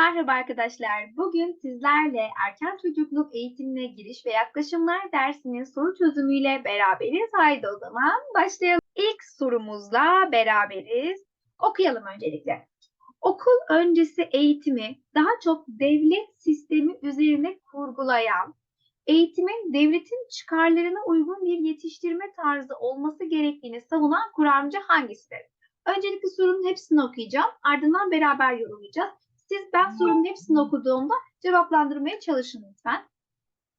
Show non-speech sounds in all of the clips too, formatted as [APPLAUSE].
merhaba arkadaşlar. Bugün sizlerle erken çocukluk eğitimine giriş ve yaklaşımlar dersinin soru çözümüyle beraberiz. Haydi o zaman başlayalım. İlk sorumuzla beraberiz. Okuyalım öncelikle. Okul öncesi eğitimi daha çok devlet sistemi üzerine kurgulayan, eğitimin devletin çıkarlarına uygun bir yetiştirme tarzı olması gerektiğini savunan kuramcı hangisidir? Öncelikle sorunun hepsini okuyacağım. Ardından beraber yorumlayacağız. Siz ben sorunun hepsini okuduğumda cevaplandırmaya çalışın lütfen.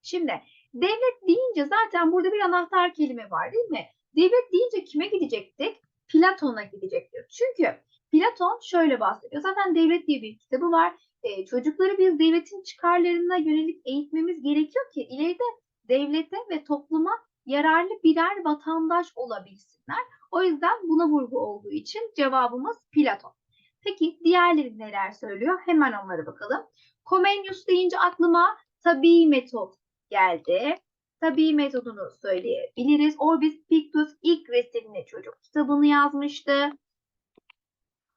Şimdi devlet deyince zaten burada bir anahtar kelime var değil mi? Devlet deyince kime gidecektik? Platon'a gidecektir. Çünkü Platon şöyle bahsediyor. Zaten devlet diye bir kitabı var. Ee, çocukları biz devletin çıkarlarına yönelik eğitmemiz gerekiyor ki ileride devlete ve topluma yararlı birer vatandaş olabilsinler. O yüzden buna vurgu olduğu için cevabımız Platon. Peki diğerleri neler söylüyor? Hemen onlara bakalım. Comenius deyince aklıma tabii metot geldi. Tabii metodunu söyleyebiliriz. Orbis Pictus ilk resimli çocuk kitabını yazmıştı.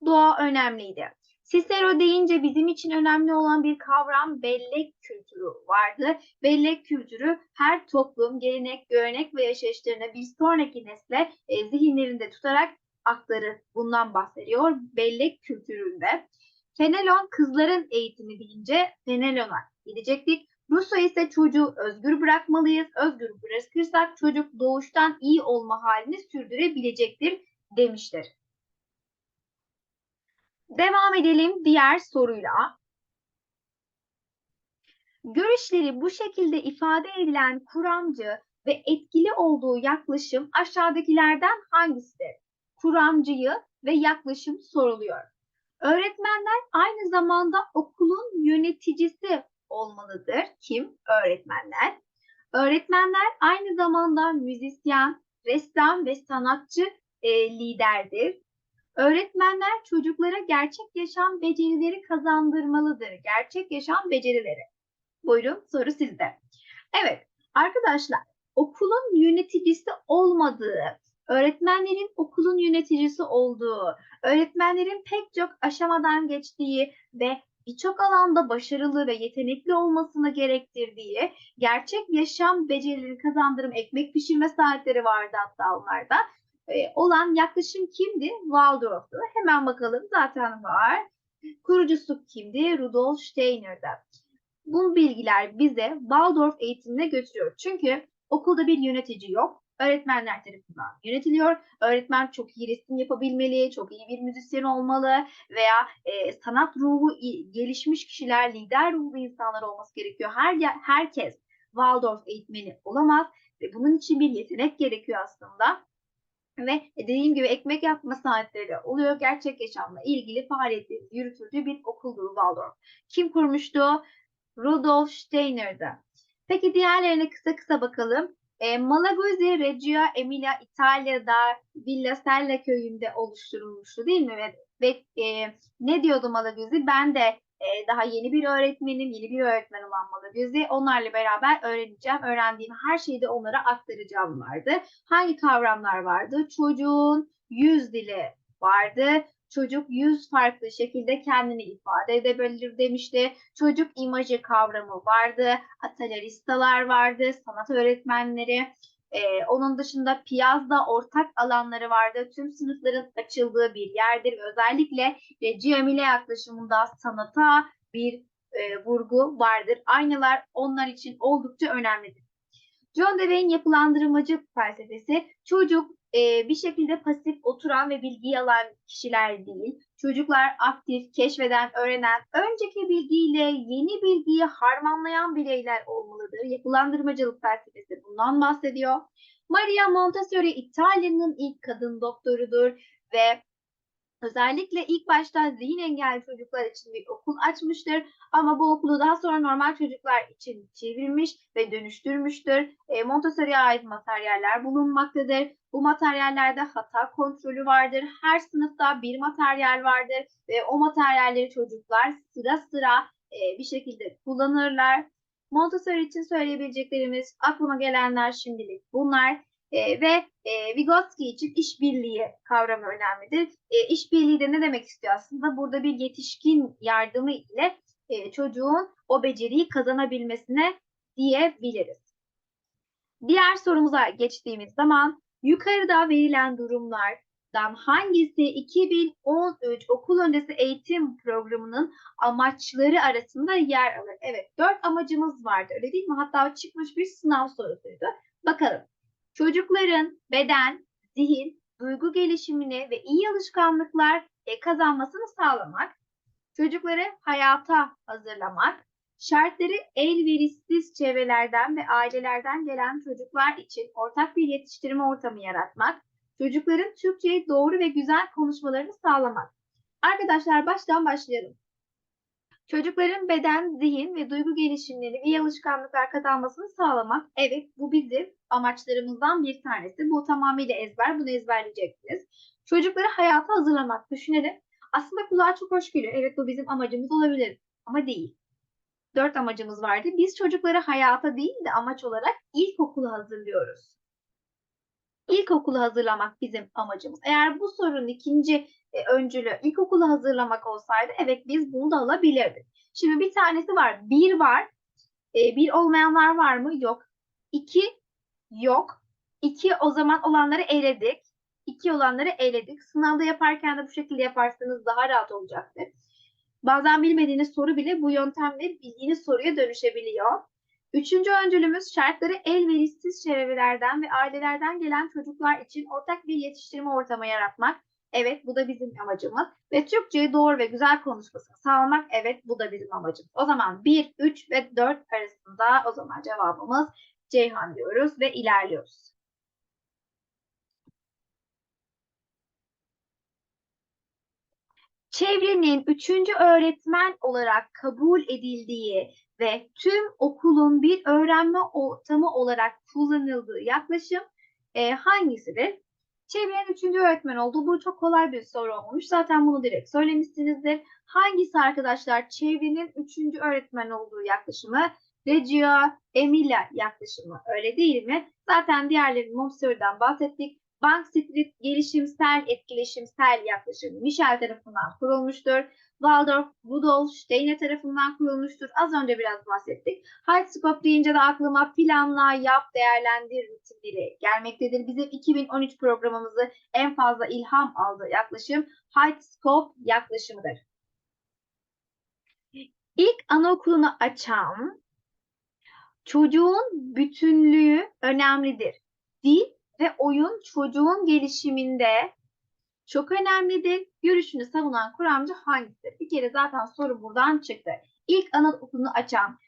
Doğa önemliydi. Cicero deyince bizim için önemli olan bir kavram bellek kültürü vardı. Bellek kültürü her toplum, gelenek, görenek ve yaşayışlarını bir sonraki nesle e, zihinlerinde tutarak aktarır. Bundan bahsediyor bellek kültüründe. Fenelon kızların eğitimi deyince Fenelon'a gidecektik. Rousseau ise çocuğu özgür bırakmalıyız. Özgür bırakırsak çocuk doğuştan iyi olma halini sürdürebilecektir demiştir. Devam edelim diğer soruyla. Görüşleri bu şekilde ifade edilen kuramcı ve etkili olduğu yaklaşım aşağıdakilerden hangisidir? Kuramcıyı ve yaklaşım soruluyor. Öğretmenler aynı zamanda okulun yöneticisi olmalıdır. Kim? Öğretmenler. Öğretmenler aynı zamanda müzisyen, ressam ve sanatçı e, liderdir. Öğretmenler çocuklara gerçek yaşam becerileri kazandırmalıdır. Gerçek yaşam becerileri. Buyurun soru sizde. Evet arkadaşlar okulun yöneticisi olmadığı, öğretmenlerin okulun yöneticisi olduğu, öğretmenlerin pek çok aşamadan geçtiği ve birçok alanda başarılı ve yetenekli olmasını gerektirdiği, gerçek yaşam becerileri kazandırım, ekmek pişirme saatleri vardı hatta onlarda, e, olan yaklaşım kimdi? Waldorf'tu. Hemen bakalım zaten var. Kurucusu kimdi? Rudolf Steiner'da. Bu bilgiler bize Waldorf eğitimine götürüyor. Çünkü okulda bir yönetici yok. Öğretmenler tarafından yönetiliyor. Öğretmen çok iyi resim yapabilmeli, çok iyi bir müzisyen olmalı veya e, sanat ruhu gelişmiş kişiler, lider ruhlu insanlar olması gerekiyor. Her herkes Waldorf eğitmeni olamaz ve bunun için bir yetenek gerekiyor aslında. Ve dediğim gibi ekmek yapma saatleri oluyor. Gerçek yaşamla ilgili faaliyetleri yürütüldüğü bir okuldur Waldorf. Kim kurmuştu? Rudolf Steiner'dı. Peki diğerlerine kısa kısa bakalım. E, Malaguzzi Reggio Emilia İtalya'da Villa Sella köyünde oluşturulmuştu değil mi? Ve, ve e, ne diyordu Malaguzzi? Ben de e, daha yeni bir öğretmenim, yeni bir öğretmen olan Malaguzzi. Onlarla beraber öğreneceğim. Öğrendiğim her şeyi de onlara aktaracağım vardı. Hangi kavramlar vardı? Çocuğun yüz dili vardı. Çocuk yüz farklı şekilde kendini ifade edebilir demişti. Çocuk imajı kavramı vardı. Atelyeristalar vardı. Sanat öğretmenleri. Ee, onun dışında Piyaz'da ortak alanları vardı. Tüm sınıfların açıldığı bir yerdir. Özellikle Emilia yaklaşımında sanata bir e, vurgu vardır. Aynalar onlar için oldukça önemlidir. John Dewey'in yapılandırmacı felsefesi çocuk e, bir şekilde pasif oturan ve bilgiyi alan kişiler değil. Çocuklar aktif, keşfeden, öğrenen, önceki bilgiyle yeni bilgiyi harmanlayan bireyler olmalıdır. Yapılandırmacılık felsefesi bundan bahsediyor. Maria Montessori İtalya'nın ilk kadın doktorudur ve Özellikle ilk başta zihin engelli çocuklar için bir okul açmıştır ama bu okulu daha sonra normal çocuklar için çevirmiş ve dönüştürmüştür. E, Montessori'ye ait materyaller bulunmaktadır. Bu materyallerde hata kontrolü vardır. Her sınıfta bir materyal vardır ve o materyalleri çocuklar sıra sıra e, bir şekilde kullanırlar. Montessori için söyleyebileceklerimiz aklıma gelenler şimdilik bunlar. E, ve e, Vygotsky için işbirliği kavramı önemlidir. E, işbirliği de ne demek istiyor aslında? Burada bir yetişkin yardımı ile e, çocuğun o beceriyi kazanabilmesine diyebiliriz. Diğer sorumuza geçtiğimiz zaman yukarıda verilen durumlardan hangisi 2013 okul öncesi eğitim programının amaçları arasında yer alır? Evet, dört amacımız vardı öyle değil mi? Hatta çıkmış bir sınav sorusuydu. Bakalım. Çocukların beden, zihin, duygu gelişimini ve iyi alışkanlıklar e, kazanmasını sağlamak, çocukları hayata hazırlamak, şartları elverişsiz çevrelerden ve ailelerden gelen çocuklar için ortak bir yetiştirme ortamı yaratmak, çocukların Türkçeyi doğru ve güzel konuşmalarını sağlamak. Arkadaşlar baştan başlayalım. Çocukların beden, zihin ve duygu gelişimlerini ve alışkanlıklar kazanmasını sağlamak. Evet bu bizim amaçlarımızdan bir tanesi. Bu tamamıyla ezber. Bunu ezberleyeceksiniz. Çocukları hayata hazırlamak. Düşünelim. Aslında kulağa çok hoş geliyor. Evet bu bizim amacımız olabilir. Ama değil. Dört amacımız vardı. Biz çocukları hayata değil de amaç olarak ilkokula hazırlıyoruz. İlkokulu hazırlamak bizim amacımız. Eğer bu sorunun ikinci e, öncülü ilkokulu hazırlamak olsaydı evet biz bunu da alabilirdik. Şimdi bir tanesi var. Bir var. E, bir olmayanlar var mı? Yok. İki yok. İki o zaman olanları eledik. İki olanları eledik. Sınavda yaparken de bu şekilde yaparsanız daha rahat olacaktır. Bazen bilmediğiniz soru bile bu yöntemle bildiğiniz soruya dönüşebiliyor. Üçüncü öncülümüz şartları elverişsiz çevrelerden ve ailelerden gelen çocuklar için ortak bir yetiştirme ortamı yaratmak. Evet bu da bizim amacımız. Ve Türkçeyi doğru ve güzel konuşmasını sağlamak. Evet bu da bizim amacımız. O zaman 1, 3 ve 4 arasında o zaman cevabımız Ceyhan diyoruz ve ilerliyoruz. Çevrenin üçüncü öğretmen olarak kabul edildiği ve tüm okulun bir öğrenme ortamı olarak kullanıldığı yaklaşım e, hangisidir? Çevrenin üçüncü öğretmen olduğu bu çok kolay bir soru olmuş. Zaten bunu direkt söylemişsinizdir. Hangisi arkadaşlar çevrenin üçüncü öğretmen olduğu yaklaşımı? Reggio Emilia yaklaşımı öyle değil mi? Zaten diğerlerinin Montessori'den bahsettik. Bank Street gelişimsel etkileşimsel yaklaşım Michel tarafından kurulmuştur. Waldorf, Rudolf Steiner tarafından kurulmuştur. Az önce biraz bahsettik. Heightscope deyince de aklıma planla, yap, değerlendir rutinleri gelmektedir. Bizim 2013 programımızı en fazla ilham aldığı yaklaşım Heightscope yaklaşımıdır. İlk anaokulunu açan çocuğun bütünlüğü önemlidir. Dil ve oyun çocuğun gelişiminde çok önemlidir. Görüşünü savunan kuramcı hangisidir? Bir kere zaten soru buradan çıktı. İlk anaokulunu açan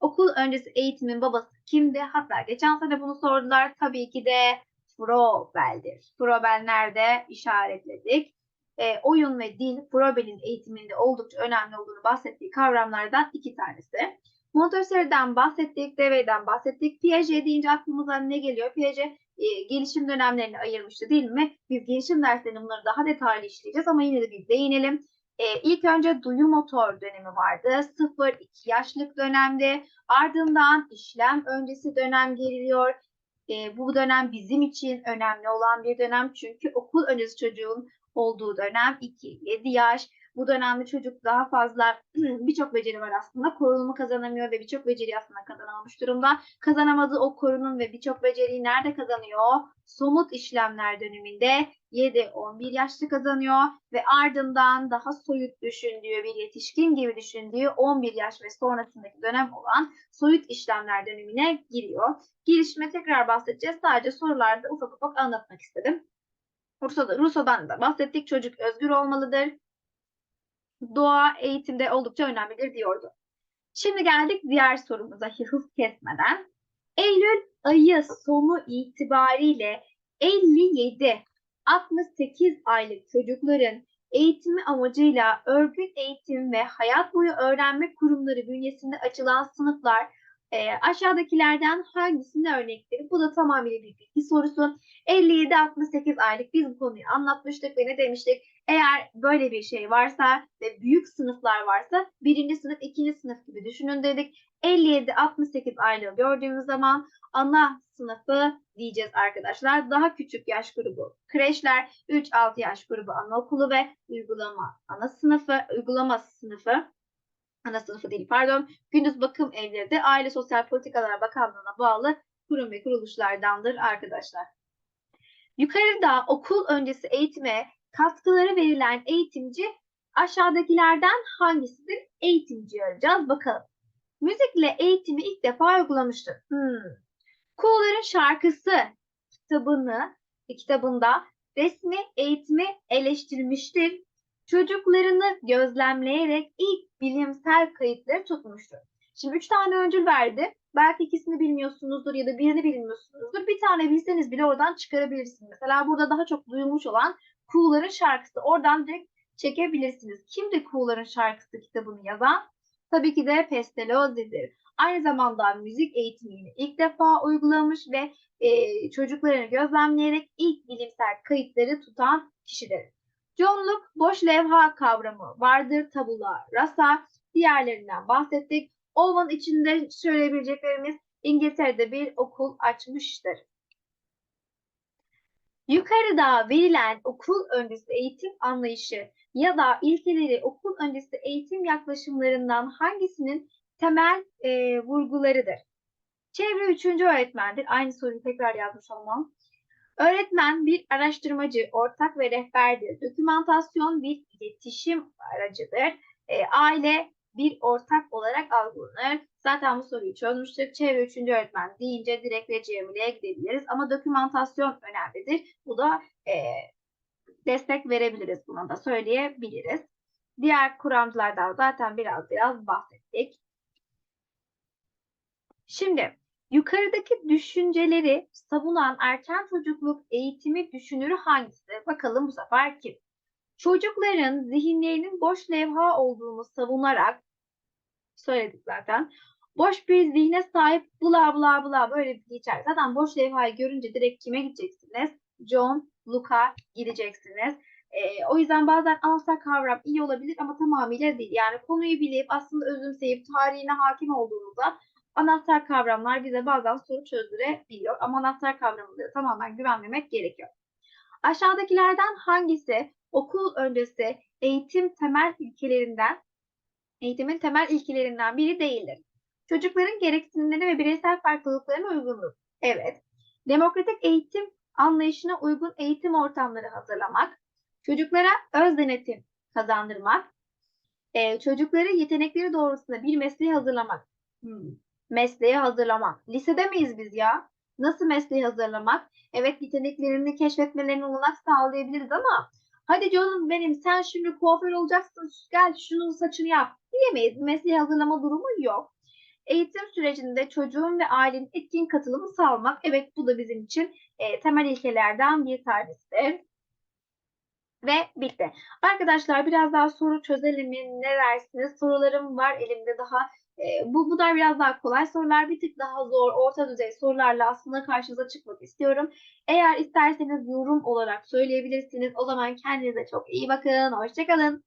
okul öncesi eğitimin babası kimdi? Hatta geçen sene bunu sordular. Tabii ki de Froebel'dir. Froebel nerede? İşaretledik. E, oyun ve dil Froebel'in eğitiminde oldukça önemli olduğunu bahsettiği kavramlardan iki tanesi. Montessori'den bahsettik, Dewey'den bahsettik. Piaget deyince aklımıza ne geliyor? Piaget e, gelişim dönemlerini ayırmıştı değil mi? Biz gelişim derslerinde bunları daha detaylı işleyeceğiz ama yine de bir değinelim. E, ilk önce duyu motor dönemi vardı. 0-2 yaşlık dönemde. Ardından işlem öncesi dönem geliyor. E, bu dönem bizim için önemli olan bir dönem. Çünkü okul öncesi çocuğun olduğu dönem 2-7 yaş. Bu dönemde çocuk daha fazla [CLEARS THROAT] birçok beceri var aslında. Korunumu kazanamıyor ve birçok beceri aslında kazanamamış durumda. Kazanamadığı o korunum ve birçok beceriyi nerede kazanıyor? Somut işlemler döneminde 7-11 yaşta kazanıyor ve ardından daha soyut düşündüğü bir yetişkin gibi düşündüğü 11 yaş ve sonrasındaki dönem olan soyut işlemler dönemine giriyor. Gelişime tekrar bahsedeceğiz. Sadece sorularda ufak ufak anlatmak istedim. Rousseau'da, Rousseau'dan da bahsettik. Çocuk özgür olmalıdır doğa eğitimde oldukça önemlidir diyordu. Şimdi geldik diğer sorumuza hız kesmeden. Eylül ayı sonu itibariyle 57 68 aylık çocukların eğitimi amacıyla örgün eğitim ve hayat boyu öğrenme kurumları bünyesinde açılan sınıflar e, aşağıdakilerden hangisine örnektir? Bu da tamamıyla bir bilgi sorusu. 57-68 aylık biz bu konuyu anlatmıştık ve ne demiştik? Eğer böyle bir şey varsa ve büyük sınıflar varsa birinci sınıf, ikinci sınıf gibi düşünün dedik. 57-68 aylığı gördüğümüz zaman ana sınıfı diyeceğiz arkadaşlar. Daha küçük yaş grubu kreşler, 3-6 yaş grubu anaokulu ve uygulama ana sınıfı, uygulama sınıfı ana sınıfı değil pardon, gündüz bakım evleri de Aile Sosyal Politikalar Bakanlığı'na bağlı kurum ve kuruluşlardandır arkadaşlar. Yukarıda okul öncesi eğitime katkıları verilen eğitimci aşağıdakilerden hangisidir? Eğitimci arayacağız bakalım. Müzikle eğitimi ilk defa uygulamıştır. Hmm. Kuğuların şarkısı kitabını kitabında resmi eğitimi eleştirmiştir. Çocuklarını gözlemleyerek ilk bilimsel kayıtları tutmuştur. Şimdi üç tane öncül verdi. Belki ikisini bilmiyorsunuzdur ya da birini bilmiyorsunuzdur. Bir tane bilseniz bile oradan çıkarabilirsiniz. Mesela burada daha çok duyulmuş olan Kuğuların şarkısı. Oradan direkt çekebilirsiniz. Kimdi Kuğuların şarkısı kitabını yazan? Tabii ki de Pestalozzi'dir. Aynı zamanda müzik eğitimini ilk defa uygulamış ve e, çocuklarını gözlemleyerek ilk bilimsel kayıtları tutan kişidir. John Locke boş levha kavramı vardır, tabula, rasa, diğerlerinden bahsettik. Owen içinde söyleyebileceklerimiz İngiltere'de bir okul açmıştır. Yukarıda verilen okul öncesi eğitim anlayışı ya da ilkeleri okul öncesi eğitim yaklaşımlarından hangisinin temel e, vurgularıdır? Çevre üçüncü öğretmendir. Aynı soruyu tekrar yazmış olmam. Öğretmen bir araştırmacı, ortak ve rehberdir. Dokümantasyon bir iletişim aracıdır. E, aile bir ortak olarak algılanır. Zaten bu soruyu çözmüştük. Çevre üçüncü öğretmen deyince direkt Recemile'ye gidebiliriz. Ama dokümantasyon önemlidir. Bu da e, destek verebiliriz. Buna da söyleyebiliriz. Diğer kuramcılardan zaten biraz biraz bahsettik. Şimdi yukarıdaki düşünceleri savunan erken çocukluk eğitimi düşünürü hangisi? Bakalım bu sefer kim? Çocukların zihinlerinin boş levha olduğunu savunarak söyledik zaten. Boş bir zihne sahip bla bla bla böyle bir geçer. Zaten boş levhayı görünce direkt kime gideceksiniz? John Luca gideceksiniz. Ee, o yüzden bazen anahtar kavram iyi olabilir ama tamamıyla değil. Yani konuyu bilip aslında özümseyip tarihine hakim olduğunuzda anahtar kavramlar bize bazen soru çözdürebiliyor. Ama anahtar kavramına tamamen güvenmemek gerekiyor. Aşağıdakilerden hangisi okul öncesi eğitim temel ilkelerinden eğitimin temel ilkelerinden biri değildir? Çocukların gereksinimlerine ve bireysel farklılıklarına uygundur. Evet. Demokratik eğitim anlayışına uygun eğitim ortamları hazırlamak, çocuklara öz denetim kazandırmak, çocukları yetenekleri doğrultusunda bir mesleğe hazırlamak. Hmm. Mesleğe hazırlamak. Lisede miyiz biz ya? Nasıl mesleğe hazırlamak? Evet yeteneklerini keşfetmelerine olanak sağlayabiliriz ama hadi canım benim sen şimdi kuaför olacaksın gel şunun saçını yap diyemeyiz. Mesleğe hazırlama durumu yok. Eğitim sürecinde çocuğun ve ailenin etkin katılımı sağlamak. Evet bu da bizim için e, temel ilkelerden bir tanesidir. Ve bitti. Arkadaşlar biraz daha soru çözelim mi? Ne dersiniz? Sorularım var elimde daha. Bu, bu da biraz daha kolay sorular. Bir tık daha zor, orta düzey sorularla aslında karşınıza çıkmak istiyorum. Eğer isterseniz yorum olarak söyleyebilirsiniz. O zaman kendinize çok iyi bakın. Hoşçakalın.